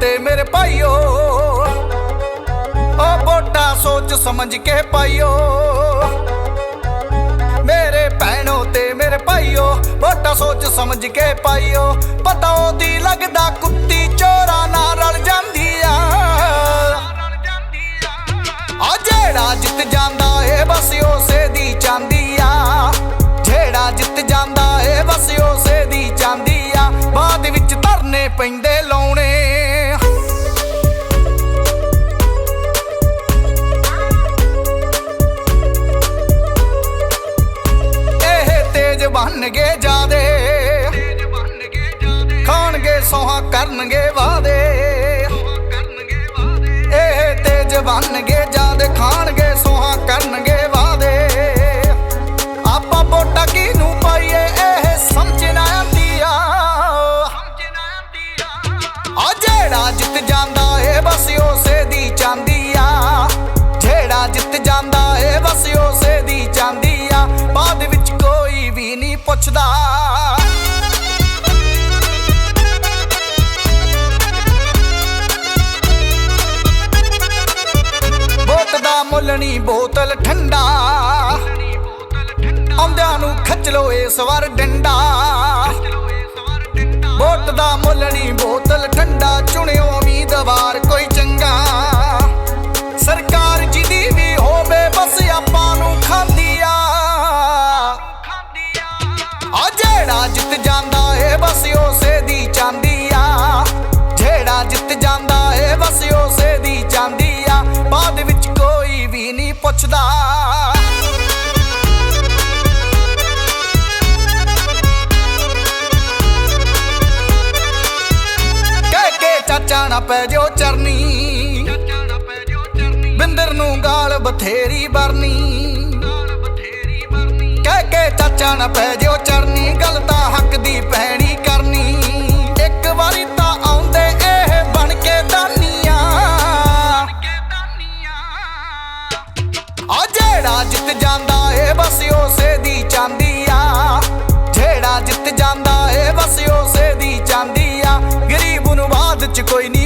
ਤੇ ਮੇਰੇ ਭਾਈਓ। ਓ ਬੋਟਾ ਸੋਚ ਸਮਝ ਕੇ ਪਾਈਓ। ਮੇਰੇ ਭੈਣੋ ਤੇ ਮੇਰੇ ਭਾਈਓ ਬੋਟਾ ਸੋਚ ਸਮਝ ਕੇ ਪਾਈਓ। ਪਤਾ ਉਹਦੀ ਲੱਗਦਾ ਕੁੱਤੀ ਚੋਰਾ ਨਾਲ ਰਲ ਜਾਂਦੀ ਆ। ਆ ਜਿਹੜਾ ਜਿੱਤ ਜਾਂਦਾ ਏ, ਬਸ ਉਸੇ ਦੀ ਚਾਂਦੀ ਆ। ਜਿਹੜਾ ਜਿੱਤ ਜਾਂਦਾ ਏ, ਬਸ ਉਸੇ ਦੀ ਚਾਂਦੀ ਆ। ਬਾਅਦ ਵਿੱਚ ਧਰਨੇ ਪੈਂਦੇ ਲਾਉਣੇ। ਕਰਨਗੇ ਵਾਦੇ ਇਹ ਤੇ ਜਵਾਨਗੇ ਗਏ ਖਾਣਗੇ, ਸੋਹਾ ਕਰਨਗੇ ਵਾਦੇ ਆਪਾਂ ਵੋਟਾਂ ਕਿਹਨੂੰ ਪਾਈਏ, ਇਹ ਸਮਝ ਨਾ ਆਂਦੀ ਆ ਆ ਜਿਹੜਾ ਜਿੱਤ ਜਾਂਦਾ ਏ ਬਸ ਉਸੇ ਦੀ ਚਾਂਦੀ ਆ ਜਿਹੜਾ ਜਿੱਤ ਜਾਂਦਾ ਏ ਬਸ ਉਸੇ ਦੀ ਚਾਂਦੀ ਆ ਬਾਅਦ ਵਿੱਚ ਕੋਈ ਵੀ ਨਹੀਂ ਪੁੱਛਦਾ। ਵੋਟ ਬੋਤਲ ਠੰਡਾ। ਆਉਂਦਿਆਂ ਨੂੰ ਖੱਚ ਲੋ ਇਸ ਵਾਰ ਡੰਡਾ। ਵੋਟ ਦਾ ਮੁੱਲ ਨਹੀਂ ਬੋਤਲ ਠੰਡਾ, ਚੁਣਿਓ ਉਮੀਦਵਾਰ ਕੋਈ ਚੰਗਾ। ਸਰਕਾਰ ਜਿਹਦੀ ਵੀ ਹੋਵੇ ਬਸ ਆਪਾਂ ਨੂੰ ਖਾਂਦੀ ਆ ਆ ਜਿਹੜਾ ਜਿੱਤ ਜਾਂਦਾ ਏ ਬਸ ਉਸੇ ਦੀ ਚਾਂਦੀ ਆ ਜਿਹੜਾ ਜਿੱਤ ਪੁੱਛਦਾ। ਕਹਿ ਕੇ ਚਾਚਾ ਨਾ ਪੈ ਜਿਓ ਚਰਨੀ। ਬਿੰਦਰ ਨੂੰ ਗਾਲ ਬਥੇਰੀ ਬਰਨੀ ਕਹਿ ਕੇ ਚਾਚਾ ਨਾ ਪੈ ਜਿਓ ਚਰਨੀ। ਗਲਤਾ ਹੱਕ ਦੀ ਪੈਣੀ ਜਿਹੜਾ ਜਿੱਤ ਜਾਂਦਾ ਏ, ਬਸ ਉਸੇ ਦੀ ਚਾਂਦੀ ਆ। ਜਿਹੜਾ ਜਿੱਤ ਜਾਂਦਾ ਏ, ਬਸ ਉਸੇ ਦੀ ਚਾਂਦੀ ਆ। ਗਰੀਬ ਨੂੰ ਬਾਅਦ ਚ ਕੋਈ ਨਹੀਂ